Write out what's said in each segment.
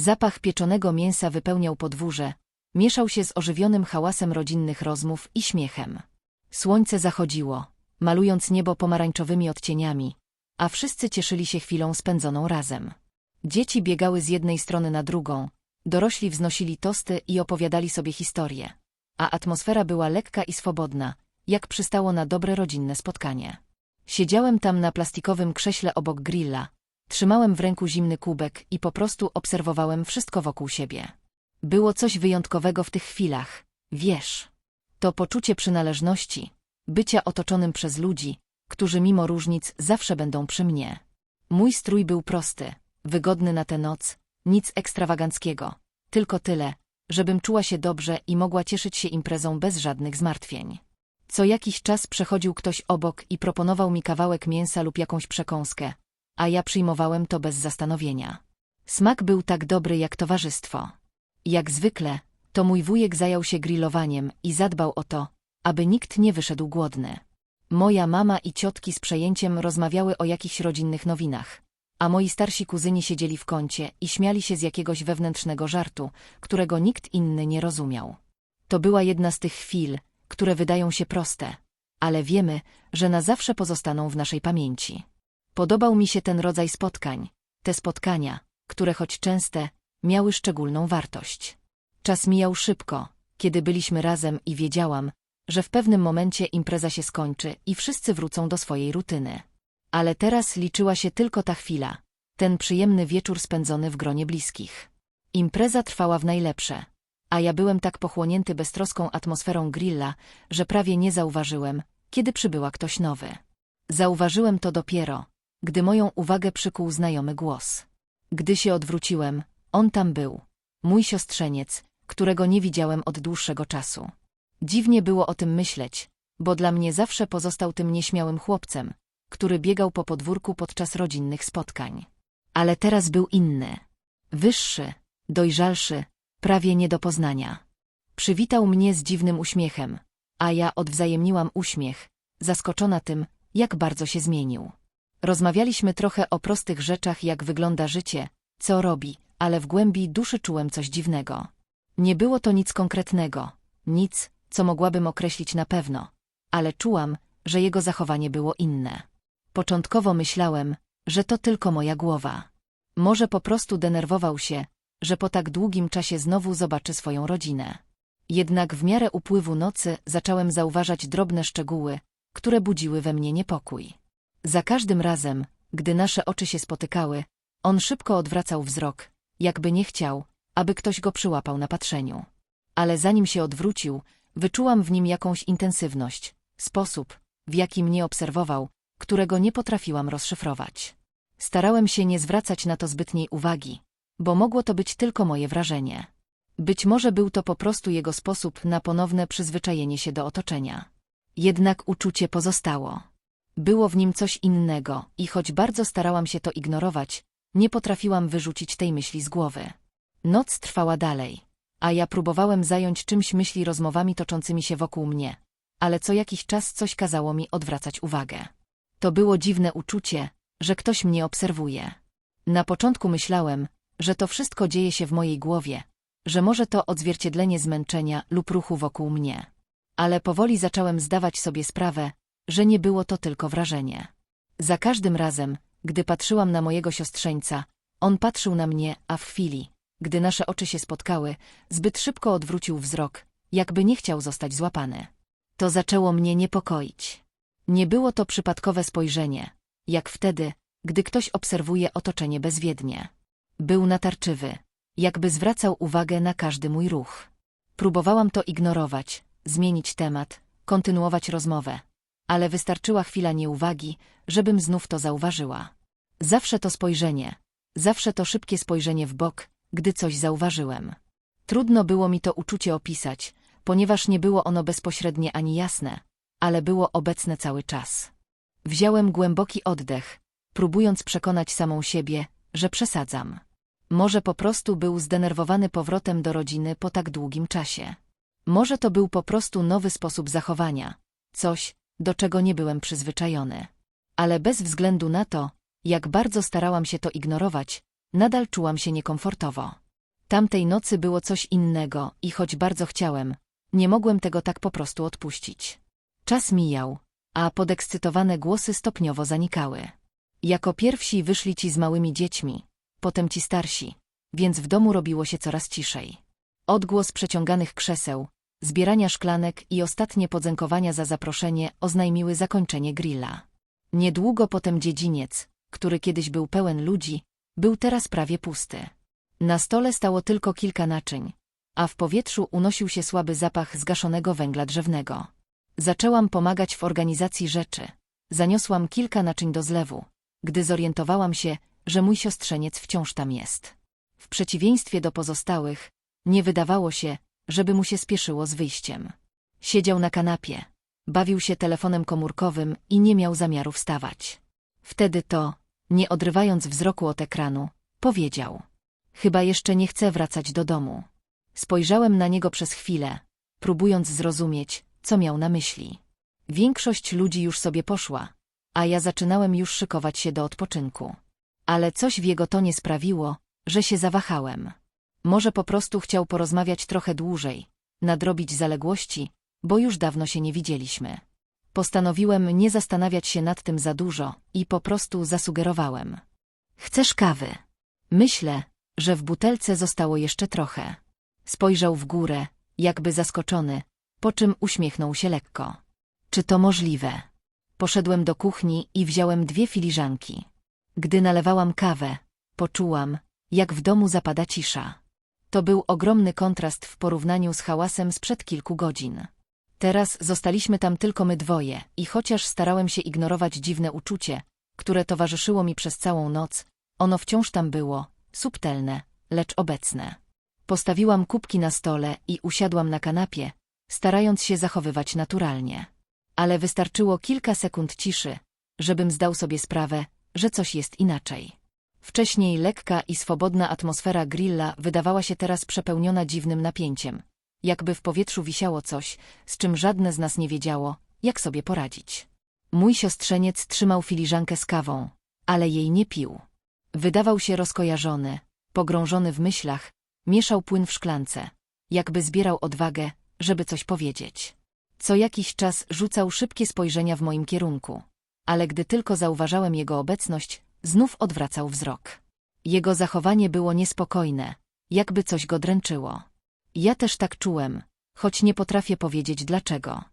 Zapach pieczonego mięsa wypełniał podwórze, mieszał się z ożywionym hałasem rodzinnych rozmów i śmiechem. Słońce zachodziło, malując niebo pomarańczowymi odcieniami, a wszyscy cieszyli się chwilą spędzoną razem. Dzieci biegały z jednej strony na drugą, dorośli wznosili tosty i opowiadali sobie historie, a atmosfera była lekka i swobodna, jak przystało na dobre rodzinne spotkanie. Siedziałem tam na plastikowym krześle obok grilla, trzymałem w ręku zimny kubek i po prostu obserwowałem wszystko wokół siebie. Było coś wyjątkowego w tych chwilach, wiesz. To poczucie przynależności, bycia otoczonym przez ludzi, którzy mimo różnic zawsze będą przy mnie. Mój strój był prosty, wygodny na tę noc, nic ekstrawaganckiego, tylko tyle, żebym czuła się dobrze i mogła cieszyć się imprezą bez żadnych zmartwień. Co jakiś czas przechodził ktoś obok i proponował mi kawałek mięsa lub jakąś przekąskę, a ja przyjmowałem to bez zastanowienia. Smak był tak dobry jak towarzystwo. Jak zwykle, to mój wujek zajął się grillowaniem i zadbał o to, aby nikt nie wyszedł głodny. Moja mama i ciotki z przejęciem rozmawiały o jakichś rodzinnych nowinach, a moi starsi kuzyni siedzieli w kącie i śmiali się z jakiegoś wewnętrznego żartu, którego nikt inny nie rozumiał. To była jedna z tych chwil, które wydają się proste, ale wiemy, że na zawsze pozostaną w naszej pamięci. Podobał mi się ten rodzaj spotkań, te spotkania, które choć częste, miały szczególną wartość. Czas mijał szybko, kiedy byliśmy razem i wiedziałam, że w pewnym momencie impreza się skończy i wszyscy wrócą do swojej rutyny. Ale teraz liczyła się tylko ta chwila, ten przyjemny wieczór spędzony w gronie bliskich. Impreza trwała w najlepsze, a ja byłem tak pochłonięty beztroską atmosferą grilla, że prawie nie zauważyłem, kiedy przybyła ktoś nowy. Zauważyłem to dopiero, gdy moją uwagę przykuł znajomy głos. Gdy się odwróciłem, on tam był, mój siostrzeniec, którego nie widziałem od dłuższego czasu. Dziwnie było o tym myśleć, bo dla mnie zawsze pozostał tym nieśmiałym chłopcem, który biegał po podwórku podczas rodzinnych spotkań. Ale teraz był inny. Wyższy, dojrzalszy, prawie nie do poznania. Przywitał mnie z dziwnym uśmiechem, a ja odwzajemniłam uśmiech, zaskoczona tym, jak bardzo się zmienił. Rozmawialiśmy trochę o prostych rzeczach, jak wygląda życie, co robi, ale w głębi duszy czułem coś dziwnego. Nie było to nic konkretnego, nic, co mogłabym określić na pewno, ale czułam, że jego zachowanie było inne. Początkowo myślałem, że to tylko moja głowa. Może po prostu denerwował się, że po tak długim czasie znowu zobaczy swoją rodzinę. Jednak w miarę upływu nocy zacząłem zauważać drobne szczegóły, które budziły we mnie niepokój. Za każdym razem, gdy nasze oczy się spotykały, on szybko odwracał wzrok, jakby nie chciał, aby ktoś go przyłapał na patrzeniu. Ale zanim się odwrócił, wyczułam w nim jakąś intensywność, sposób, w jaki mnie obserwował, którego nie potrafiłam rozszyfrować. Starałem się nie zwracać na to zbytniej uwagi, bo mogło to być tylko moje wrażenie. Być może był to po prostu jego sposób na ponowne przyzwyczajenie się do otoczenia. Jednak uczucie pozostało. Było w nim coś innego i choć bardzo starałam się to ignorować, nie potrafiłam wyrzucić tej myśli z głowy. Noc trwała dalej, a ja próbowałem zająć czymś myśli rozmowami toczącymi się wokół mnie, ale co jakiś czas coś kazało mi odwracać uwagę. To było dziwne uczucie, że ktoś mnie obserwuje. Na początku myślałem, że to wszystko dzieje się w mojej głowie, że może to odzwierciedlenie zmęczenia lub ruchu wokół mnie. Ale powoli zacząłem zdawać sobie sprawę, że nie było to tylko wrażenie. Za każdym razem, gdy patrzyłam na mojego siostrzeńca, on patrzył na mnie, a w chwili, gdy nasze oczy się spotkały, zbyt szybko odwrócił wzrok, jakby nie chciał zostać złapany. To zaczęło mnie niepokoić. Nie było to przypadkowe spojrzenie, jak wtedy, gdy ktoś obserwuje otoczenie bezwiednie. Był natarczywy, jakby zwracał uwagę na każdy mój ruch. Próbowałam to ignorować, zmienić temat, kontynuować rozmowę, ale wystarczyła chwila nieuwagi, żebym znów to zauważyła. Zawsze to spojrzenie, zawsze to szybkie spojrzenie w bok, gdy coś zauważyłem. Trudno było mi to uczucie opisać, ponieważ nie było ono bezpośrednie ani jasne, ale było obecne cały czas. Wziąłem głęboki oddech, próbując przekonać samą siebie, że przesadzam. Może po prostu był zdenerwowany powrotem do rodziny po tak długim czasie. Może to był po prostu nowy sposób zachowania, coś, do czego nie byłem przyzwyczajony. Ale bez względu na to, jak bardzo starałam się to ignorować, nadal czułam się niekomfortowo. Tamtej nocy było coś innego i choć bardzo chciałem, nie mogłem tego tak po prostu odpuścić. Czas mijał, a podekscytowane głosy stopniowo zanikały. Jako pierwsi wyszli ci z małymi dziećmi, potem ci starsi, więc w domu robiło się coraz ciszej. Odgłos przeciąganych krzeseł, zbierania szklanek i ostatnie podzękowania za zaproszenie oznajmiły zakończenie grilla. Niedługo potem dziedziniec, który kiedyś był pełen ludzi, był teraz prawie pusty. Na stole stało tylko kilka naczyń, a w powietrzu unosił się słaby zapach zgaszonego węgla drzewnego. Zaczęłam pomagać w organizacji rzeczy. Zaniosłam kilka naczyń do zlewu, gdy zorientowałam się, że mój siostrzeniec wciąż tam jest. W przeciwieństwie do pozostałych, nie wydawało się, żeby mu się spieszyło z wyjściem. Siedział na kanapie, bawił się telefonem komórkowym i nie miał zamiaru wstawać. Wtedy to, nie odrywając wzroku od ekranu, powiedział. Chyba jeszcze nie chcę wracać do domu. Spojrzałem na niego przez chwilę, próbując zrozumieć, co miał na myśli. Większość ludzi już sobie poszła, a ja zaczynałem już szykować się do odpoczynku. Ale coś w jego tonie sprawiło, że się zawahałem. Może po prostu chciał porozmawiać trochę dłużej, nadrobić zaległości, bo już dawno się nie widzieliśmy. Postanowiłem nie zastanawiać się nad tym za dużo i po prostu zasugerowałem. Chcesz kawy? Myślę, że w butelce zostało jeszcze trochę. Spojrzał w górę, jakby zaskoczony, po czym uśmiechnął się lekko. Czy to możliwe? Poszedłem do kuchni i wziąłem dwie filiżanki. Gdy nalewałam kawę, poczułam, jak w domu zapada cisza. To był ogromny kontrast w porównaniu z hałasem sprzed kilku godzin. Teraz zostaliśmy tam tylko my dwoje i chociaż starałem się ignorować dziwne uczucie, które towarzyszyło mi przez całą noc, ono wciąż tam było, subtelne, lecz obecne. Postawiłam kubki na stole i usiadłam na kanapie, starając się zachowywać naturalnie. Ale wystarczyło kilka sekund ciszy, żebym zdał sobie sprawę, że coś jest inaczej. Wcześniej lekka i swobodna atmosfera grilla wydawała się teraz przepełniona dziwnym napięciem. Jakby w powietrzu wisiało coś, z czym żadne z nas nie wiedziało, jak sobie poradzić. Mój siostrzeniec trzymał filiżankę z kawą, ale jej nie pił. Wydawał się rozkojarzony, pogrążony w myślach, mieszał płyn w szklance, jakby zbierał odwagę, żeby coś powiedzieć. Co jakiś czas rzucał szybkie spojrzenia w moim kierunku, ale gdy tylko zauważałem jego obecność, znów odwracał wzrok. Jego zachowanie było niespokojne, jakby coś go dręczyło. Ja też tak czułem, choć nie potrafię powiedzieć dlaczego.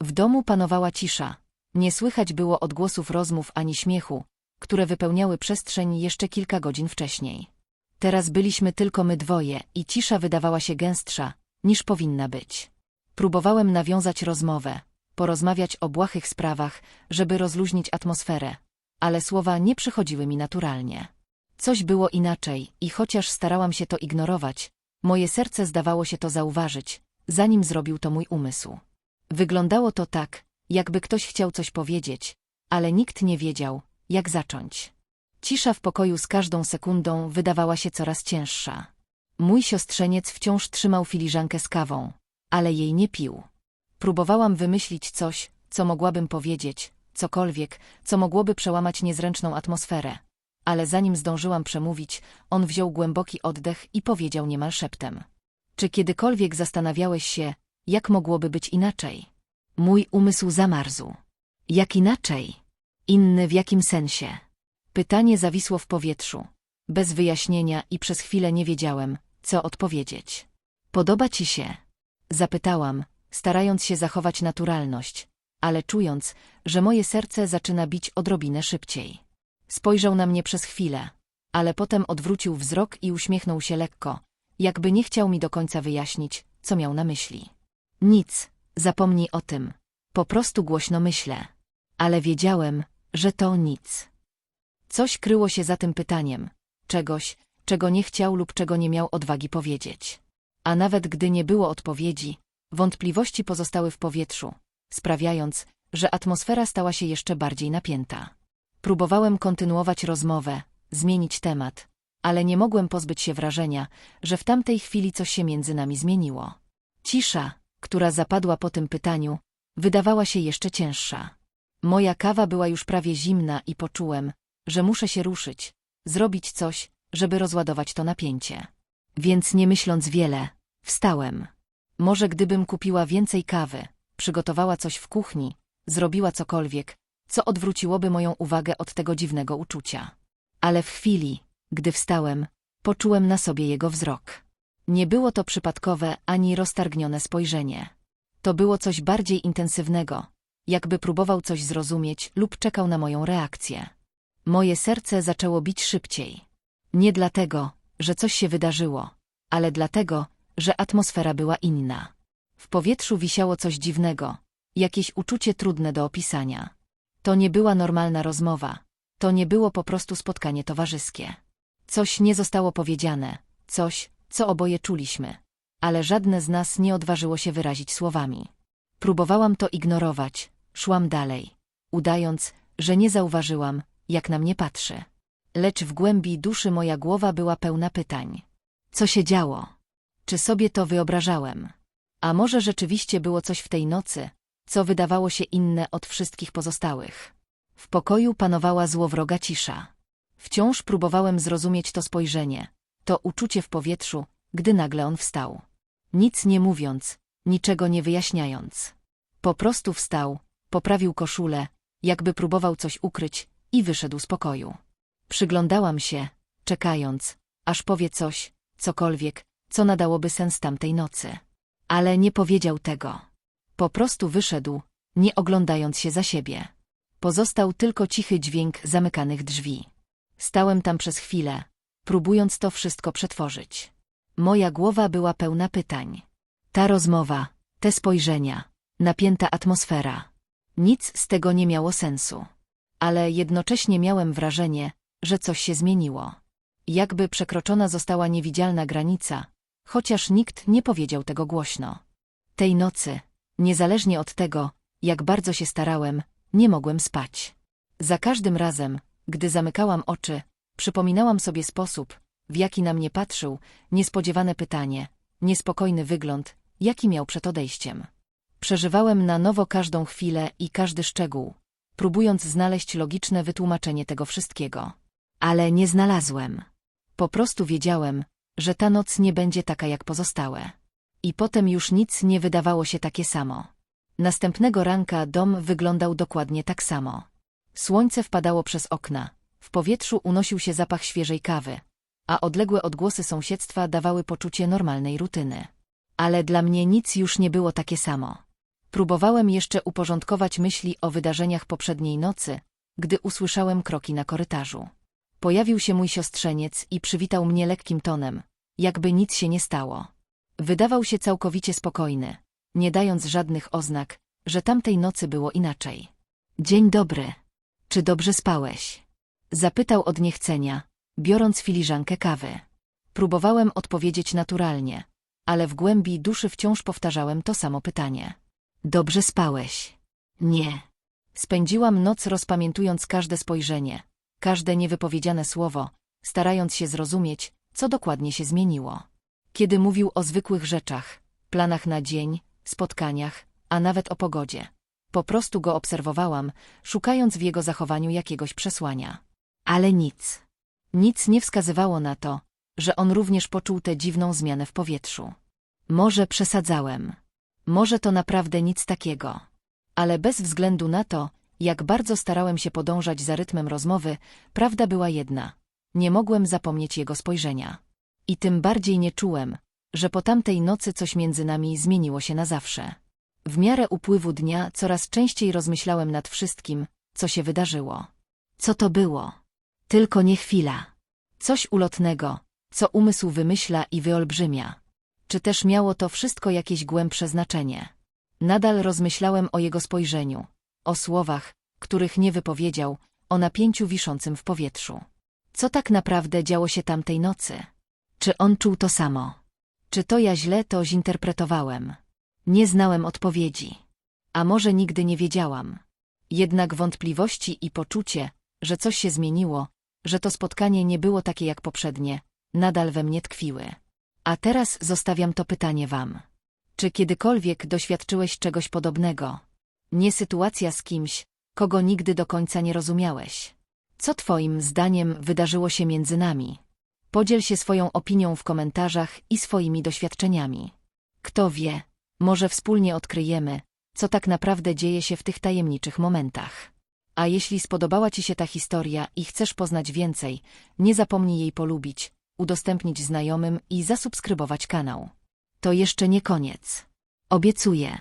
W domu panowała cisza. Nie słychać było odgłosów rozmów ani śmiechu, które wypełniały przestrzeń jeszcze kilka godzin wcześniej. Teraz byliśmy tylko my dwoje i cisza wydawała się gęstsza, niż powinna być. Próbowałem nawiązać rozmowę, porozmawiać o błahych sprawach, żeby rozluźnić atmosferę, ale słowa nie przychodziły mi naturalnie. Coś było inaczej i chociaż starałam się to ignorować, moje serce zdawało się to zauważyć, zanim zrobił to mój umysł. Wyglądało to tak, jakby ktoś chciał coś powiedzieć, ale nikt nie wiedział, jak zacząć. Cisza w pokoju z każdą sekundą wydawała się coraz cięższa. Mój siostrzeniec wciąż trzymał filiżankę z kawą, ale jej nie pił. Próbowałam wymyślić coś, co mogłabym powiedzieć, cokolwiek, co mogłoby przełamać niezręczną atmosferę. Ale zanim zdążyłam przemówić, on wziął głęboki oddech i powiedział niemal szeptem. Czy kiedykolwiek zastanawiałeś się, jak mogłoby być inaczej? Mój umysł zamarzł. Jak inaczej? Inny w jakim sensie? Pytanie zawisło w powietrzu, bez wyjaśnienia i przez chwilę nie wiedziałem, co odpowiedzieć. Podoba ci się? Zapytałam, starając się zachować naturalność, ale czując, że moje serce zaczyna bić odrobinę szybciej. Spojrzał na mnie przez chwilę, ale potem odwrócił wzrok i uśmiechnął się lekko, jakby nie chciał mi do końca wyjaśnić, co miał na myśli. Nic, zapomnij o tym. Po prostu głośno myślę. Ale wiedziałem, że to nic. Coś kryło się za tym pytaniem, czegoś, czego nie chciał lub czego nie miał odwagi powiedzieć. A nawet gdy nie było odpowiedzi, wątpliwości pozostały w powietrzu, sprawiając, że atmosfera stała się jeszcze bardziej napięta. Próbowałem kontynuować rozmowę, zmienić temat, ale nie mogłem pozbyć się wrażenia, że w tamtej chwili coś się między nami zmieniło. Cisza, która zapadła po tym pytaniu, wydawała się jeszcze cięższa. Moja kawa była już prawie zimna i poczułem, że muszę się ruszyć, zrobić coś, żeby rozładować to napięcie. Więc nie myśląc wiele, wstałem. Może gdybym kupiła więcej kawy, przygotowała coś w kuchni, zrobiła cokolwiek, co odwróciłoby moją uwagę od tego dziwnego uczucia. Ale w chwili, gdy wstałem, poczułem na sobie jego wzrok. Nie było to przypadkowe ani roztargnione spojrzenie. To było coś bardziej intensywnego, jakby próbował coś zrozumieć lub czekał na moją reakcję. Moje serce zaczęło bić szybciej. Nie dlatego, że coś się wydarzyło, ale dlatego, że atmosfera była inna. W powietrzu wisiało coś dziwnego, jakieś uczucie trudne do opisania. To nie była normalna rozmowa, to nie było po prostu spotkanie towarzyskie. Coś nie zostało powiedziane, coś, co oboje czuliśmy, ale żadne z nas nie odważyło się wyrazić słowami. Próbowałam to ignorować, szłam dalej, udając, że nie zauważyłam, jak na mnie patrzy. Lecz w głębi duszy moja głowa była pełna pytań. Co się działo? Czy sobie to wyobrażałem? A może rzeczywiście było coś w tej nocy, co wydawało się inne od wszystkich pozostałych? W pokoju panowała złowroga cisza. Wciąż próbowałem zrozumieć to spojrzenie, to uczucie w powietrzu, gdy nagle on wstał. Nic nie mówiąc, niczego nie wyjaśniając. Po prostu wstał, poprawił koszulę, jakby próbował coś ukryć i wyszedł z pokoju. Przyglądałam się, czekając, aż powie coś, cokolwiek, co nadałoby sens tamtej nocy. Ale nie powiedział tego. Po prostu wyszedł, nie oglądając się za siebie. Pozostał tylko cichy dźwięk zamykanych drzwi. Stałem tam przez chwilę, próbując to wszystko przetworzyć. Moja głowa była pełna pytań. Ta rozmowa, te spojrzenia, napięta atmosfera. Nic z tego nie miało sensu. Ale jednocześnie miałem wrażenie, że coś się zmieniło. Jakby przekroczona została niewidzialna granica, chociaż nikt nie powiedział tego głośno. Tej nocy, niezależnie od tego, jak bardzo się starałem, nie mogłem spać. Za każdym razem, gdy zamykałam oczy, przypominałam sobie sposób, w jaki na mnie patrzył, niespodziewane pytanie, niespokojny wygląd, jaki miał przed odejściem. Przeżywałem na nowo każdą chwilę i każdy szczegół, próbując znaleźć logiczne wytłumaczenie tego wszystkiego. Ale nie znalazłem. Po prostu wiedziałem, że ta noc nie będzie taka jak pozostałe. I potem już nic nie wydawało się takie samo. Następnego ranka dom wyglądał dokładnie tak samo. Słońce wpadało przez okna, w powietrzu unosił się zapach świeżej kawy, a odległe odgłosy sąsiedztwa dawały poczucie normalnej rutyny. Ale dla mnie nic już nie było takie samo. Próbowałem jeszcze uporządkować myśli o wydarzeniach poprzedniej nocy, gdy usłyszałem kroki na korytarzu. Pojawił się mój siostrzeniec i przywitał mnie lekkim tonem, jakby nic się nie stało. Wydawał się całkowicie spokojny, nie dając żadnych oznak, że tamtej nocy było inaczej. Dzień dobry. Czy dobrze spałeś? Zapytał od niechcenia, biorąc filiżankę kawy. Próbowałem odpowiedzieć naturalnie, ale w głębi duszy wciąż powtarzałem to samo pytanie. Dobrze spałeś? Nie. Spędziłam noc rozpamiętując każde spojrzenie, każde niewypowiedziane słowo, starając się zrozumieć, co dokładnie się zmieniło. Kiedy mówił o zwykłych rzeczach, planach na dzień, spotkaniach, a nawet o pogodzie. Po prostu go obserwowałam, szukając w jego zachowaniu jakiegoś przesłania. Ale nic. Nic nie wskazywało na to, że on również poczuł tę dziwną zmianę w powietrzu. Może przesadzałem. Może to naprawdę nic takiego. Ale bez względu na to, jak bardzo starałem się podążać za rytmem rozmowy, prawda była jedna. Nie mogłem zapomnieć jego spojrzenia. I tym bardziej nie czułem, że po tamtej nocy coś między nami zmieniło się na zawsze. W miarę upływu dnia coraz częściej rozmyślałem nad wszystkim, co się wydarzyło. Co to było? Tylko nie chwila. Coś ulotnego, co umysł wymyśla i wyolbrzymia. Czy też miało to wszystko jakieś głębsze znaczenie? Nadal rozmyślałem o jego spojrzeniu, o słowach, których nie wypowiedział, o napięciu wiszącym w powietrzu. Co tak naprawdę działo się tamtej nocy? Czy on czuł to samo? Czy to ja źle to zinterpretowałem? Nie znałem odpowiedzi. A może nigdy nie wiedziałam. Jednak wątpliwości i poczucie, że coś się zmieniło, że to spotkanie nie było takie jak poprzednie, nadal we mnie tkwiły. A teraz zostawiam to pytanie wam. Czy kiedykolwiek doświadczyłeś czegoś podobnego? Nie sytuacja z kimś, kogo nigdy do końca nie rozumiałeś. Co twoim zdaniem wydarzyło się między nami? Podziel się swoją opinią w komentarzach i swoimi doświadczeniami. Kto wie, może wspólnie odkryjemy, co tak naprawdę dzieje się w tych tajemniczych momentach. A jeśli spodobała Ci się ta historia i chcesz poznać więcej, nie zapomnij jej polubić, udostępnić znajomym i zasubskrybować kanał. To jeszcze nie koniec. Obiecuję,